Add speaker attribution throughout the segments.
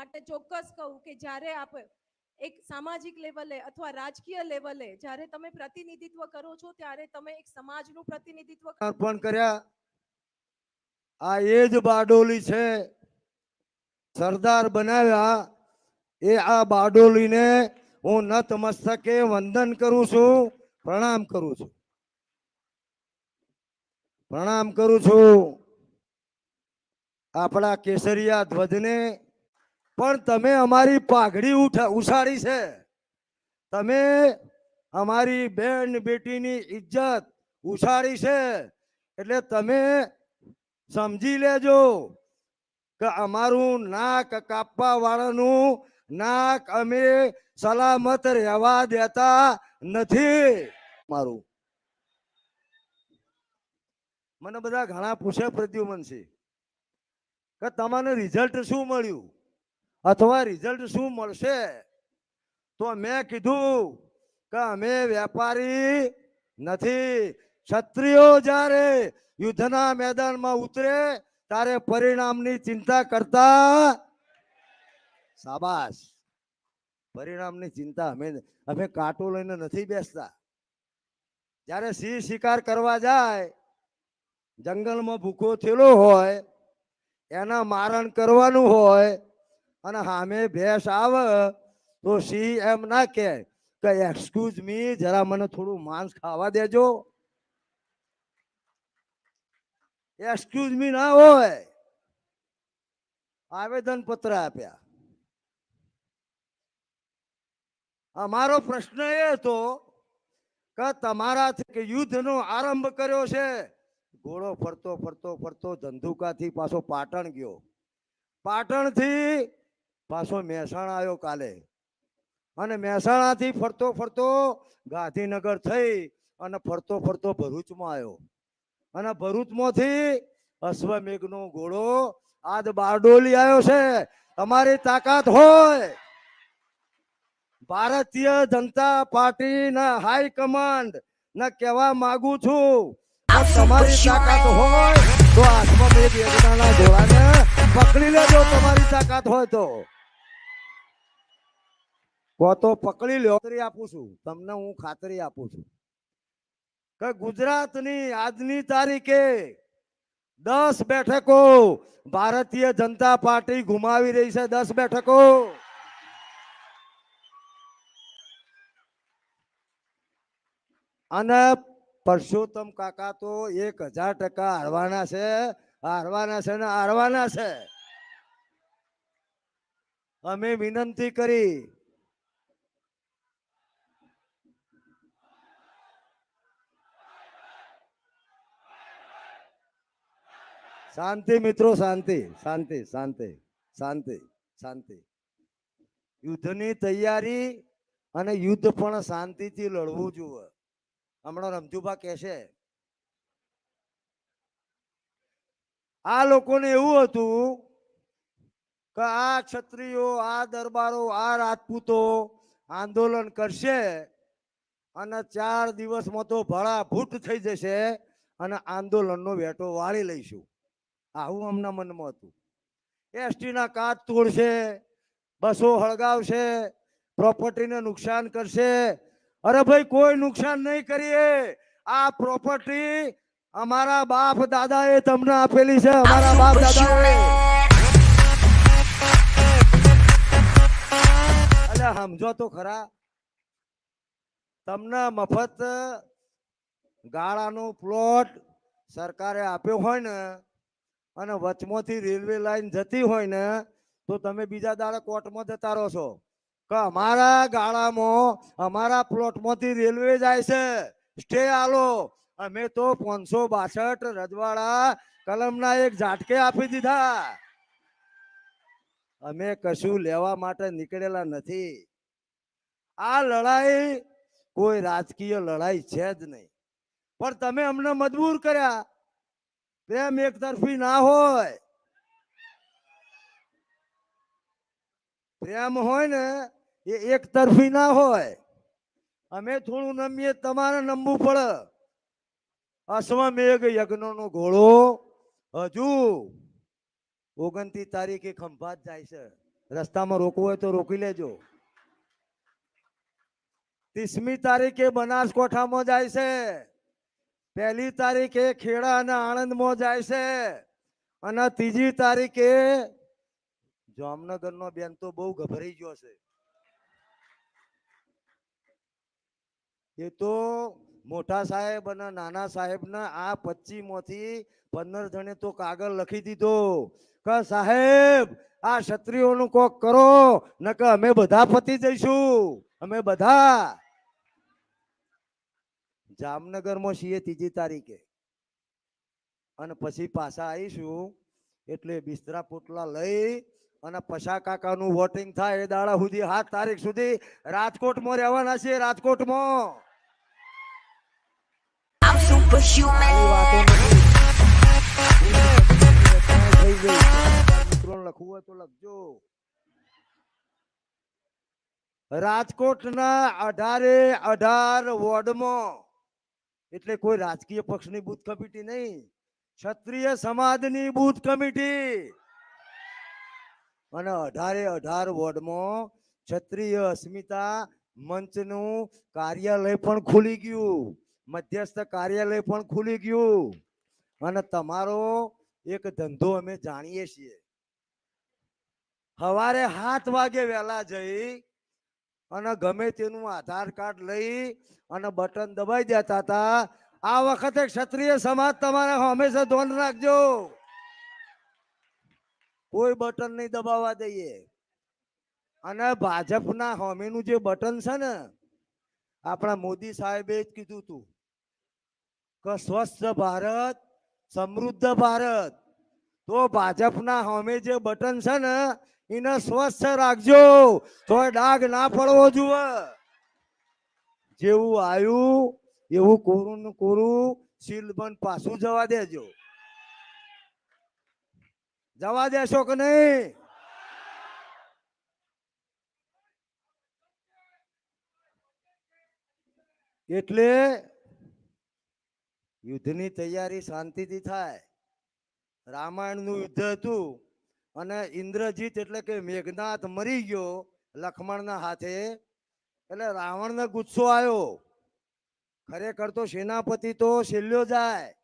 Speaker 1: માટે ચોક્કસ કહું કે જ્યારે આપ એક સામાજિક લેવલે અથવા રાજકીય લેવલે જ્યારે તમે પ્રતિનિધિત્વ કરો છો, ત્યારે તમે એક સમાજનું પ્રતિનિધિત્વ
Speaker 2: અર્પણ કર્યા. આ એ જ બારડોલી છે. સરદાર બનાવ્યા. એ આ બારડોલીને હું નતમસ્તકે વંદન કરું છું, પ્રણામ કરું છું. પ્રણામ કરું છું. આપણા કેસરિયા ધ્વજને પણ તમે અમારી પાઘડી ઉછાળી છે. તમે અમારી બેન બેટીની ઇજ્જત ઉછાળી છે. એટલે તમે સમજી લેજો કે અમારું નાક કાપવા વાળાનું નાક અમે સલામત રહેવા દેતા નથી. મારું. મને બધા ઘણા પૂછે પ્રદ્યુમનસિંહ, કે તમને રિઝલ્ટ શું મળ્યું? અથવા રિઝલ્ટ શું મળશે? તો મેં કીધું કે અમે વેપારી નથી. ક્ષત્રિયો જ્યારે યુદ્ધના મેદાનમાં ઉતરે, ત્યારે પરિણામની ચિંતા કરતા સાબાસ પરિણામની ચિંતા. અમે અમે કાંટો લઈને નથી બેસતા. જ્યારે સિંહ શિકાર કરવા જાય, જંગલમાં ભૂખો થયેલો હોય, એના મારણ કરવાનું હોય અને સામે ભેંસ આવે, તો સી એમ ના કહે કે એક્સક્યુઝ મી જરા મને થોડું માંસ ખાવા દેજો. એક્સક્યુઝ મી ના હોય. આવેદન પત્ર આપ્યા અમારો પ્રશ્ન એ હતો કે તમારાથી યુદ્ધનો આરંભ કર્યો છે? ઘોડો ફરતો ફરતો ફરતો ધંધુકાથી પાછો પાટણ ગયો. પાટણથી પાછો મહેસાણા આવ્યો કાલે. અને મહેસાણાથી ફરતો ફરતો ગાંધીનગર થઈ અને ફરતો ફરતો ભરૂચમાં આવ્યો. અને ભરૂચમાંથી અશ્વમેઘનો ઘોડો આજ બારડોલી આવ્યો છે. તમારી તાકાત હોય. ભારતીય જનતા પાર્ટી ના હાઈ કમાન્ડ ને કહેવા માંગુ છું. તમારી તાકાત હોય તો અશ્વમેઘ યજ્ઞના ઘોડાને પકડી લેજો. તમારી તાકાત હોય તો. કો તો પકડી લો ખાતરી આપું છું. તમને હું ખાતરી આપું છું. કે ગુજરાતની આજની તારીખે દસ બેઠકો ભારતીય જનતા પાર્ટી ગુમાવી રહી છે. દસ બેઠકો. અને પરસોત્તમ કાકા તો એક હજાર ટકા હારવાના છે. હારવાના છે ને હારવાના છે. અમે વિનંતી કરી શાંતિ મિત્રો, શાંતિ શાંતિ શાંતિ શાંતિ શાંતિ. યુદ્ધની તૈયારી અને યુદ્ધ પણ શાંતિથી લડવું જોઈએ હમણાં રમજુભા કહેશે. આ લોકોને એવું હતું કે આ ક્ષત્રિયો, આ દરબારો, આ રાજપૂતો આંદોલન કરશે અને ચાર દિવસમાં તો ભળાભૂટ થઈ જશે અને આંદોલનનો વેટો વાળી લઈશું. આવું અમના મનમાં હતું. એસટીના કાચ તોડશે બસો હળગાવશે પ્રોપર્ટીને નુકસાન કરશે. અરે ભાઈ કોઈ નુકસાન નહીં કરીએ. આ પ્રોપર્ટી અમારા બાપ દાદાએ તમને આપેલી છે અમારા બાપ દાદાએ. એટલે સમજો તો ખરા. તમને મફત ગાળાનો પ્લોટ સરકારે આપ્યો હોય ને અને વચમાંથી રેલવે લાઈન જતી હોય ને, તો તમે બીજા દાડે કોર્ટમાં જતા રહો છો. કે અમારા ગાળામાં, અમારા પ્લોટમાંથી રેલવે જાય છે. સ્ટે આલો. અમે તો પાંચસો બાસઠ રજવાડા કલમના એક ઝાટકે આપી દીધા. અમે કશું લેવા માટે નીકળેલા નથી. આ લડાઈ કોઈ રાજકીય લડાઈ છે જ નહીં. પણ તમે અમને મજબૂર કર્યા. પ્રેમ એક તરફી ના હોય. પ્રેમ હોય ને એ એક તરફી ના હોય. અમે થોડું નમીએ તમારે નમવું પડે. અશ્વમેઘ યજ્ઞનો ઘોડો. હજુ ઓગણત્રીસ તારીખે ખંભાત જાય છે. રસ્તામાં રોકવું હોય તો રોકી લેજો. ત્રીસમી તારીખે બનાસકોઠામાં જાય છે. પહેલી તારીખે ખેડા અને આણંદમાં જાય છે. અને ત્રીજી તારીખે જામનગરનો બેન તો બહુ ગભરાઈ ગયો છે. એ તો મોટા સાહેબ અને નાના સાહેબના આ પચી માંથી પંદર જણે તો કાગળ લખી દીધો. કે સાહેબ, આ ક્ષત્રિયોનું કોક કરો, નકર અમે બધા પતી જઈશું. અમે બધા જામનગરમાં છીએ ત્રીજી તારીખે. અને પછી પાછા આવીશું એટલે બિસ્તરા પોટલા લઈ અને પશા કાકાનું વોટિંગ થાય એ દાડા સુધી સાત તારીખ સુધી રાજકોટમાં રહેવાના છે રાજકોટમાં. લખવું હોય તો લખજો. રાજકોટના અઢારે અઢાર વોર્ડમાં એટલે કોઈ રાજકીય પક્ષની બુથ કમિટી નહીં. ક્ષત્રિય સમાજની બુથ કમિટી. અને અઢારે અઢાર વોર્ડમાં ક્ષત્રિય અસ્મિતા મંચનું કાર્યાલય પણ ખુલી ગયું. મધ્યસ્થ કાર્યાલય પણ ખુલી ગયું. અને તમારો એક ધંધો અમે જાણીએ છીએ. સવારે સાત વાગે વહેલા જઈ અને ગમે તેનું આધાર કાર્ડ લઈ અને બટન દબાઈ દેતા હતા. આ વખતે ક્ષત્રિય સમાજ તમારે હંમેશા ધોન રાખજો. કોઈ બટન નહીં દબાવવા દઈએ. અને ભાજપના હોમીનું જે બટન છે ને, આપણા મોદી સાહેબે જ કીધું તું કે સ્વસ્થ ભારત, સમૃદ્ધ ભારત. તો ભાજપના હોમે જે બટન છે ને એને સ્વસ્થ રાખજો. તો ડાઘ ના પડવો જુએ જેવું આવ્યું, એવું કોરું નું કોરું સીલ બંધ પાછું જવા દેજો. જવા દેશો કે નહીં? એટલે યુદ્ધની તૈયારી શાંતિથી થાય. રામાયણનું યુદ્ધ હતું. અને ઇન્દ્રજીત એટલે કે મેઘનાથ મરી ગયો લખમણના હાથે. એટલે રાવણને ગુસ્સો આવ્યો. ખરેખર તો સેનાપતિ તો છેલ્લો જાય.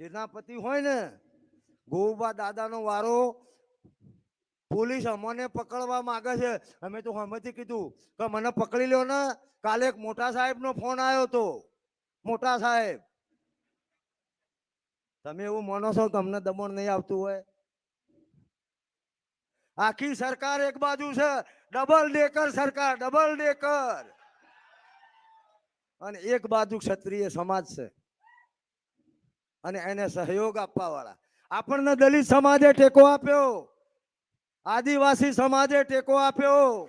Speaker 2: સેનાપતિ હોય ને ગોબા દાદાનો વારો પોલીસ અમને પકડવા માંગે છે. અમે તો હમેથી કીધું કે મને પકડી લ્યો ને. કાલે એક મોટા સાહેબનો ફોન આવ્યો તો. મોટા સાહેબ તમે એવું માનો છો કે અમને દમણ નહીં આવતું હોય? આખી સરકાર એક બાજુ છે ડબલ ડેકર સરકાર ડબલ ડેકર અને એક બાજુ ક્ષત્રિય સમાજ છે. અને એને સહયોગ આપવા વાળા આપણને દલિત સમાજે ટેકો આપ્યો. આદિવાસી સમાજે ટેકો આપ્યો.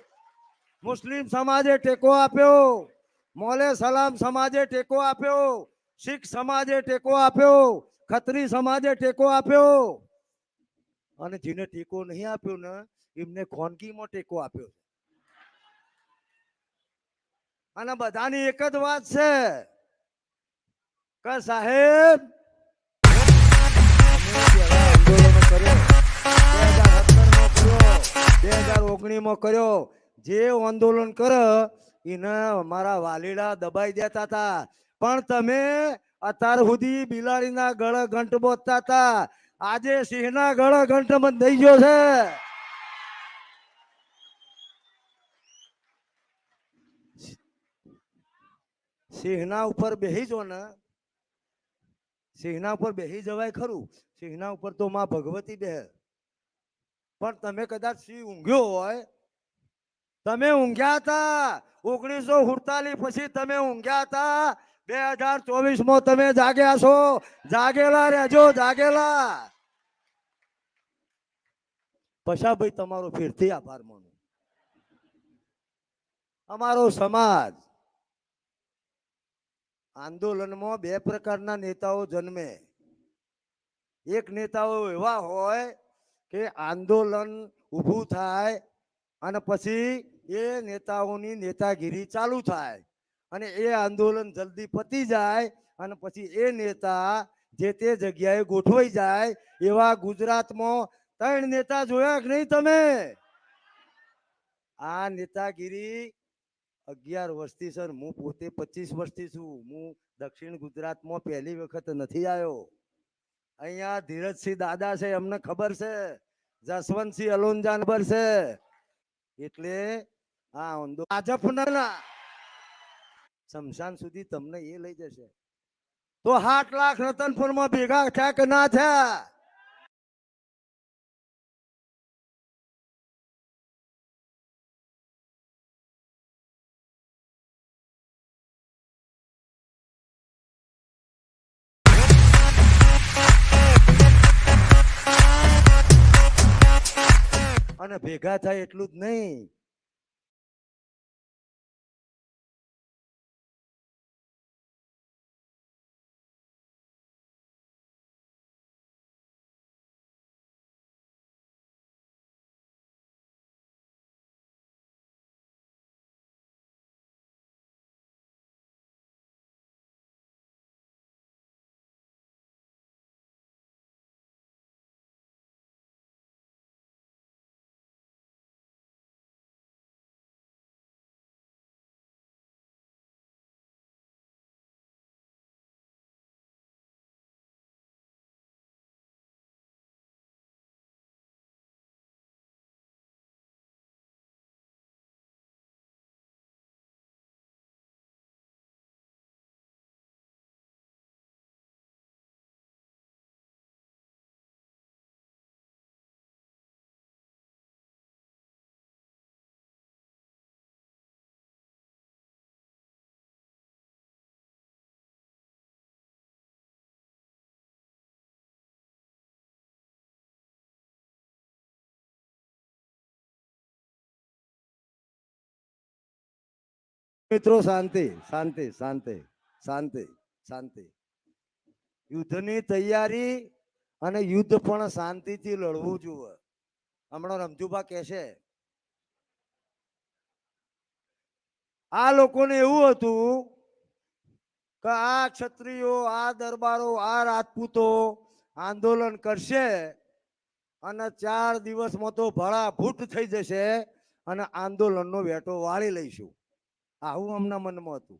Speaker 2: મુસ્લિમ સમાજે ટેકો આપ્યો. મોલે સલામ સમાજે ટેકો આપ્યો. શીખ સમાજે ટેકો આપ્યો. ખત્રી સમાજે ટેકો આપ્યો. અને જેને ટેકો નહીં આપ્યો ને એમને ખોનગીમાં ટેકો આપ્યો અને બધાની એક જ વાત છે કે સાહેબ બે હજાર આંદોલનો કર્યો, 2017 માં કર્યો, 2019 માં કર્યો. જે આંદોલન કરે એને અમારા વાલીડા દબાઈ દેતા હતા. પણ તમે અત્યાર સુધી બિલાડીના ગળ ઘંટ બોતતા હતા. આજે સિંહના ગળ ઘંટ થઈ ગયો છે. સિંહના ઉપર બેહી જો ને. સિંહના ઉપર બેહી જવાય ખરું. સિંહના ઉપર તો માં ભગવતી બે પણ તમે કદાચ સિંહ ઊંઘ્યો હોય, તમે ઊંઘ્યા હતા. ઓગણીસો સુડતાલીસ પછી તમે ઊંઘ્યા હતા. બે હજાર ચોવીસમાં તમે જાગ્યા છો. જાગેલા રહેજો, જાગેલા. પશાભાઈ, તમારો ફેરથી આભાર માનું. અમારો સમાજ આંદોલનમાં બે પ્રકારના નેતાઓ જન્મે. એક નેતાઓ એવા હોય કે આંદોલન ઊભું થાય અને પછી એ નેતાઓની નેતાગીરી ચાલુ થાય. અને એ આંદોલન જલ્દી પતી જાય અને પછી એ નેતા જે તે જગ્યાએ ગોઠવાઈ જાય એવા ગુજરાતમાં ત્રણ નેતા જોયા કે નહીં તમે? આ નેતાગીરી અગિયાર વર્ષથી સર, હું પોતે પચીસ વર્ષથી છું. હું દક્ષિણ ગુજરાતમાં પહેલી વખત નથી આવ્યો. અહીંયા ધીરજસિંહ દાદા છે એમને ખબર છે. જસવંતસિંહ અલોનજાન ખબર છે. એટલે આ આંદો- ભાજપના શમશાન સુધી તમને એ લઈ જશે. તો આઠ લાખ રતનપુરમાં ભેગા થયા કે ના થયા? અને ભેગા થાય એટલું જ નહીં. મિત્રો, શાંતિ શાંતિ શાંતિ શાંતિ શાંતિ. યુદ્ધની તૈયારી અને યુદ્ધ પણ શાંતિથી લડવું જોઈએ હમણાં રમજુભા કહેશે આ લોકોને એવું હતું કે આ ક્ષત્રિયો, આ દરબારો, આ રાજપૂતો આંદોલન કરશે અને ચાર દિવસમાં તો ભળા ભૂટ થઈ જશે અને આંદોલનનો વેટો વાળી લઈશું. આવું અમના મનમાં હતું.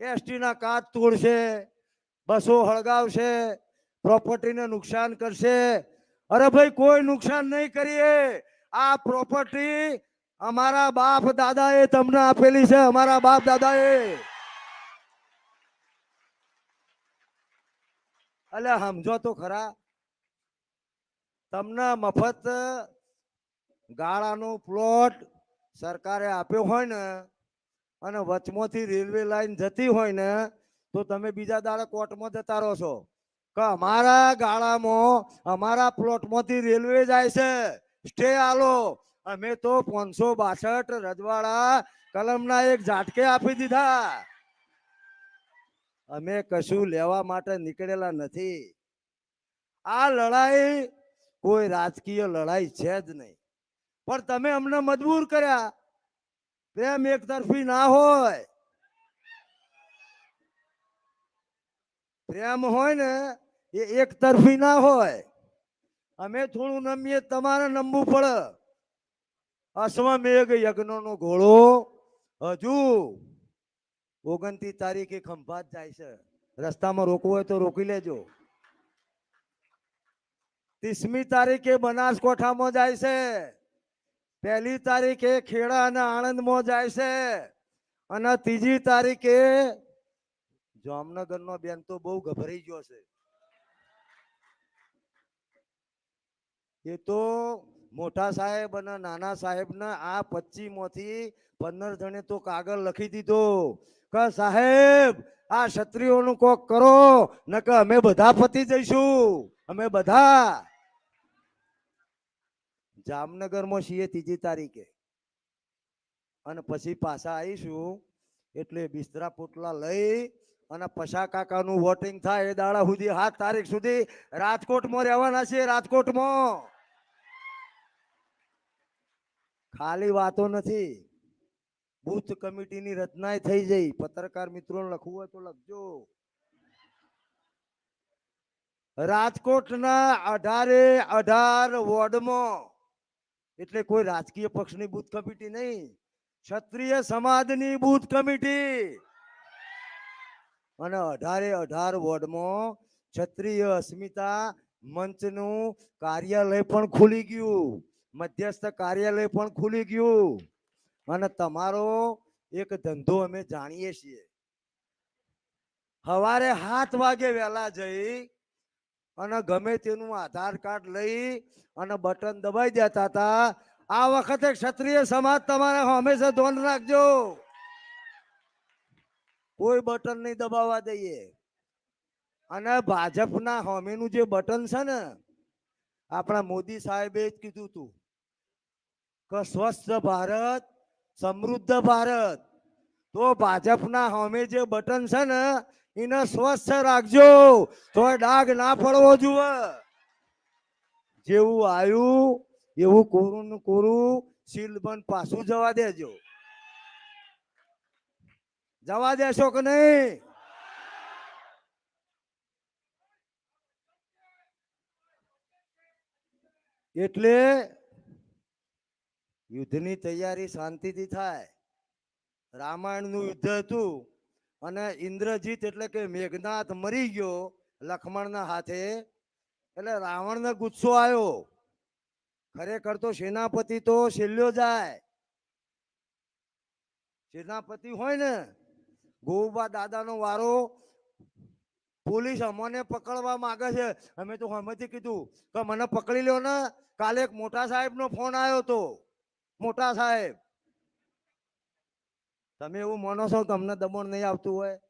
Speaker 2: એસટી ના કાચ તોડશે, બસો હળગાવશે, પ્રોપર્ટીને નુકસાન કરશે. અરે ભાઈ, કોઈ નુકસાન નહીં કરીએ. આ પ્રોપર્ટી અમારા બાપ દાદાએ તમને આપેલી છે, અમારા બાપ દાદાએ. એટલે સમજો તો ખરા. તમને મફત ગાળાનો પ્લોટ સરકારે આપ્યો હોય ને અને વચમાંથી રેલવે લાઈન જતી હોય ને, તો તમે બીજા દાડે કોર્ટમાં જતા રહો છો. કે, અમારા ગાળામાં, અમારા પ્લોટમાંથી રેલવે જાય છે. સ્ટે આલો. અમે તો પાંચસો બાસઠ રજવાડા કલમના એક ઝાટકે આપી દીધા. અમે કશું લેવા માટે નીકળેલા નથી. આ લડાઈ કોઈ રાજકીય લડાઈ છે જ નહીં. પણ તમે અમને મજબૂર કર્યા. પ્રેમ એક તરફી ના હોય. પ્રેમ હોય ને એ એક તરફી ના હોય. અમે થોડું નમીએ તમારે નમવું પડે અશ્વમેઘ યજ્ઞ નો ઘોડો. હજુ ઓગણત્રીસ તારીખે ખંભાત જાય છે. રસ્તામાં રોકવું હોય તો રોકી લેજો. ત્રીસમી તારીખે બનાસકોઠામાં જાય છે. પહેલી તારીખે ખેડા અને આણંદમાં જાય છે અને ત્રીજી તારીખે જામનગરનો બેન તો બહુ ગભરાઈ ગયો છે. એ તો મોટા સાહેબ અને નાના સાહેબને આ પચી માંથી પંદર જણે તો કાગળ લખી દીધો કે સાહેબ, આ ક્ષત્રિયોનું કોક કરો, નકર અમે બધા પતી જઈશું. અમે બધા જામનગરમાં છીએ ત્રીજી તારીખે. અને પછી પાછા આવીશું એટલે બિસ્તરા પોટલા લઈ અને પશા કાકાનું વોટિંગ થાય એ દાડા સુધી, સાત તારીખ સુધી રાજકોટમાં રહેવાના છે રાજકોટમાં. ખાલી વાતો નથી. બુથ કમિટીની રચના થઈ જઈ. પત્રકાર મિત્રોને લખવું હોય તો લખજો. રાજકોટના અઢારે અઢાર વોર્ડમાં એટલે કોઈ રાજકીય પક્ષની બુથ કમિટી નહીં. ક્ષત્રિય સમાજની બુથ કમિટી. અને અઢારે અઢાર વોર્ડમાં ક્ષત્રિય અસ્મિતા મંચનું કાર્યાલય પણ ખુલી ગયું. મધ્યસ્થ કાર્યાલય પણ ખુલી ગયું. અને તમારો એક ધંધો અમે જાણીએ છીએ. સવારે સાત વાગે વહેલા જઈ અને ગમે તેનું આધાર કાર્ડ લઈ અને બટન દબાઈ દેતા હતા. આ વખતે ક્ષત્રિય સમાજ તમારે હંમેશા ધોન રાખજો. કોઈ બટન નહીં દબાવવા દઈએ. અને ભાજપના હોમીનું જે બટન છે ને, આપણા મોદી સાહેબે જ કીધું તું કે સ્વસ્થ ભારત, સમૃદ્ધ ભારત. તો ભાજપના હોમે જે બટન છે ને એને સ્વસ્થ રાખજો. તો ડાઘ ના પડવો જુએ જેવું આવ્યું એવું કોરું નું કોરું સીલ બંધ પાછું જવા દેજો. જવા દેશો કે નહીં? એટલે યુદ્ધની તૈયારી શાંતિથી થાય. રામાયણનું યુદ્ધ હતું. અને ઇન્દ્રજીત એટલે કે મેઘનાથ મરી ગયો લક્ષ્મણના હાથે. એટલે રાવણને ગુસ્સો આવ્યો. ખરેખર તો સેનાપતિ તો છેલ્લો જાય. સેનાપતિ હોય ને ગોબા દાદાનો વારો પોલીસ અમને પકડવા માંગે છે. અમે તો હમેથી કીધું કે મને પકડી લ્યો ને. કાલે એક મોટા સાહેબ નો ફોન આવ્યો તો. મોટા સાહેબ તમે એવું માનો છો કે અમને દમણ નહીં આવતું હોય?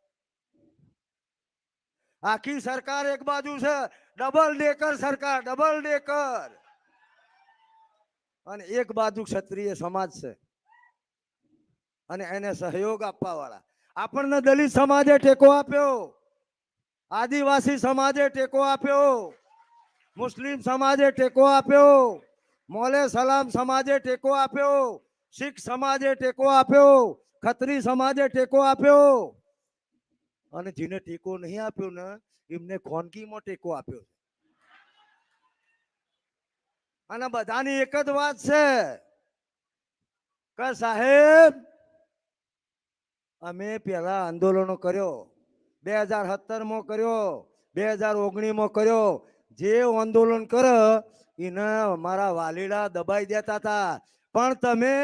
Speaker 2: આખી સરકાર એક બાજુ છે, ડબલ ડેકર સરકાર, ડબલ ડેકર. અને એક બાજુ ક્ષત્રિય સમાજ છે. અને એને સહયોગ આપવા વાળા આપણને દલિત સમાજે ટેકો આપ્યો. આદિવાસી સમાજે ટેકો આપ્યો. મુસ્લિમ સમાજે ટેકો આપ્યો. મોલે સલામ સમાજે ટેકો આપ્યો. શીખ સમાજે ટેકો આપ્યો. ખત્રી સમાજે ટેકો આપ્યો. અને જેને ટેકો નહીં આપ્યો ને, એમને ખોનગીમાં ટેકો આપ્યો અને બધાની એક જ વાત છે. કે સાહેબ, અમે પેલા આંદોલનો કર્યો, બે હજાર સત્તરમાં કર્યો, બે હજાર ઓગણીમાં કર્યો. જે આંદોલન કરે, એને અમારા વાલીડા દબાઈ દેતા હતા. પણ તમે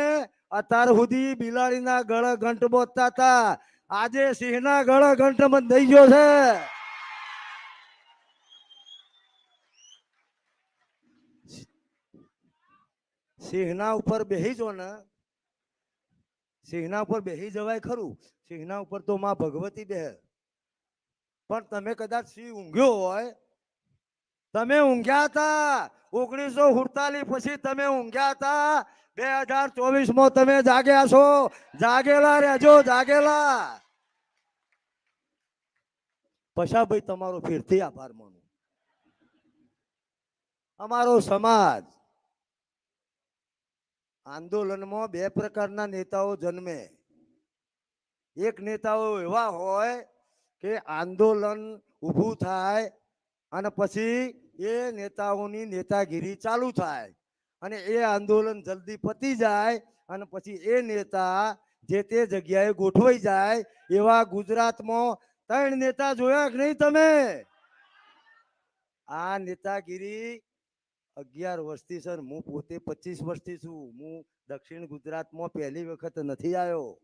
Speaker 2: અત્યાર સુધી બિલાડીના ગળ ઘંટ બોતતા હતા. આજે સિંહના ગળ ઘંટ થઈ ગયો છે. સિંહના ઉપર બેહી જો ને. સિંહના ઉપર બેહી જવાય ખરું. સિંહના ઉપર તો માં ભગવતી બેહે. પણ તમે કદાચ સિંહ ઊંઘ્યો હોય. તમે ઊંઘ્યા હતા. ઓગણીસો સુડતાલીસ પછી તમે ઊંઘ્યા હતા. બે હજાર ચોવીસમાં તમે જાગ્યા છો. જાગેલા રહેજો, જાગેલા. પશાભાઈ, તમારો ફેરથી આભાર માનું. અમારો સમાજ આંદોલનમાં બે પ્રકારના નેતાઓ જન્મે. એક નેતાઓ એવા હોય કે આંદોલન ઊભું થાય અને પછી એ નેતાઓની નેતાગીરી ચાલુ થાય. અને એ આંદોલન જલ્દી પતી જાય અને પછી એ નેતા જે તે જગ્યાએ ગોઠવાઈ જાય એવા ગુજરાતમાં ત્રણ નેતા જોયા કે નહીં તમે? આ નેતાગીરી અગિયાર વર્ષથી સર, હું પોતે પચીસ વર્ષથી છું. હું દક્ષિણ ગુજરાતમાં પહેલી વખત નથી આવ્યો.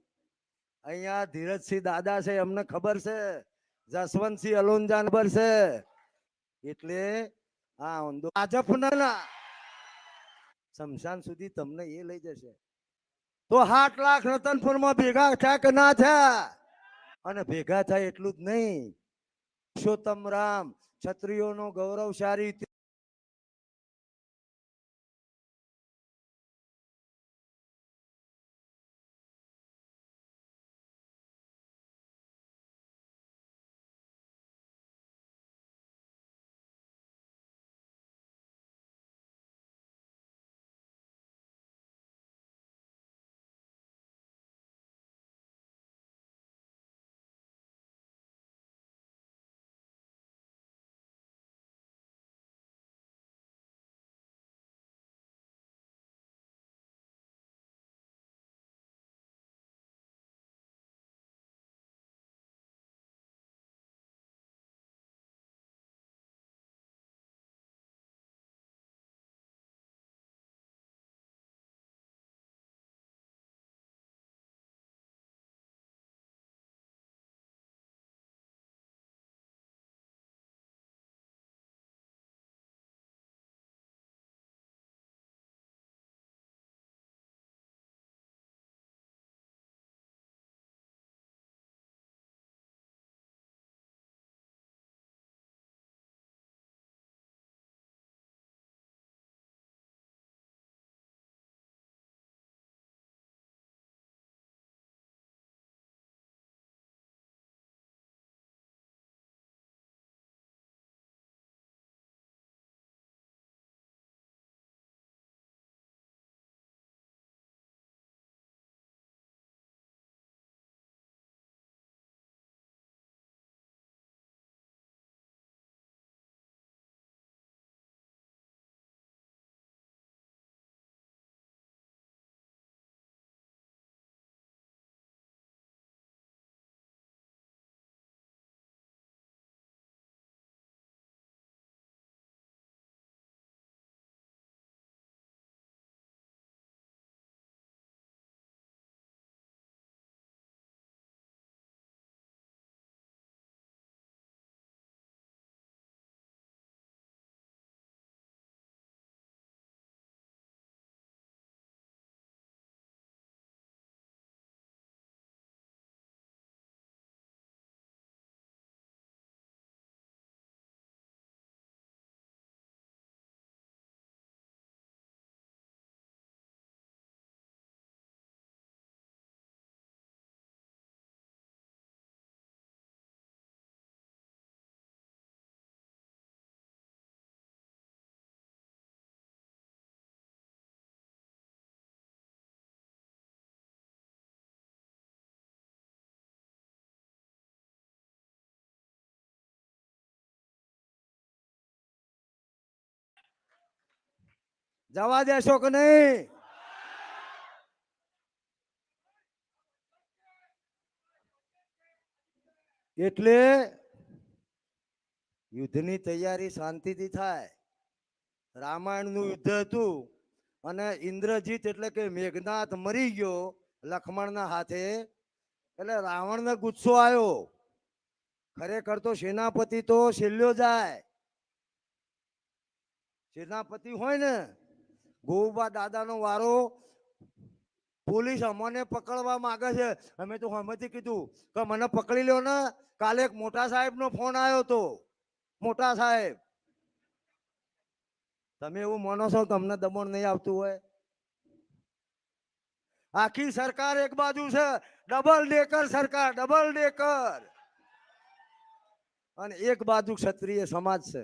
Speaker 2: અહીંયા ધીરજસિંહ દાદા છે, અમને ખબર છે. જસવંતસિંહ અલોન જાનબર છે. એટલે આ આંદો- ભાજપના ના શમશાન સુધી તમને એ લઈ જશે. તો આઠ લાખ રતનપુરમાં ભેગા થયા ના થયા? અને ભેગા થાય એટલું જ નહીં. પુરુષોત્તમ રામ, ક્ષત્રિયોનો ગૌરવશાળી જવા દેશો કે નહીં? એટલે યુદ્ધની તૈયારી શાંતિથી થાય. રામાયણનું યુદ્ધ હતું અને ઇન્દ્રજીત એટલે કે મેઘનાથ મરી ગયો લખમણના હાથે. એટલે રાવણને ગુસ્સો આવ્યો. ખરેખર તો સેનાપતિ તો છેલ્લો જાય. સેનાપતિ હોય ને ગોબા દાદાનો વારો પોલીસ અમને પકડવા માંગે છે. અમે તો હમેથી કીધું કે મને પકડી લ્યો ને. કાલે એક મોટા સાહેબનો ફોન આવ્યો તો મોટા સાહેબ. તમે એવું માનો છો તમને દમણ નહીં આવતું હોય? આખી સરકાર એક બાજુ છે. ડબલ ડેકર સરકાર, ડબલ ડેકર. અને એક બાજુ ક્ષત્રિય સમાજ છે.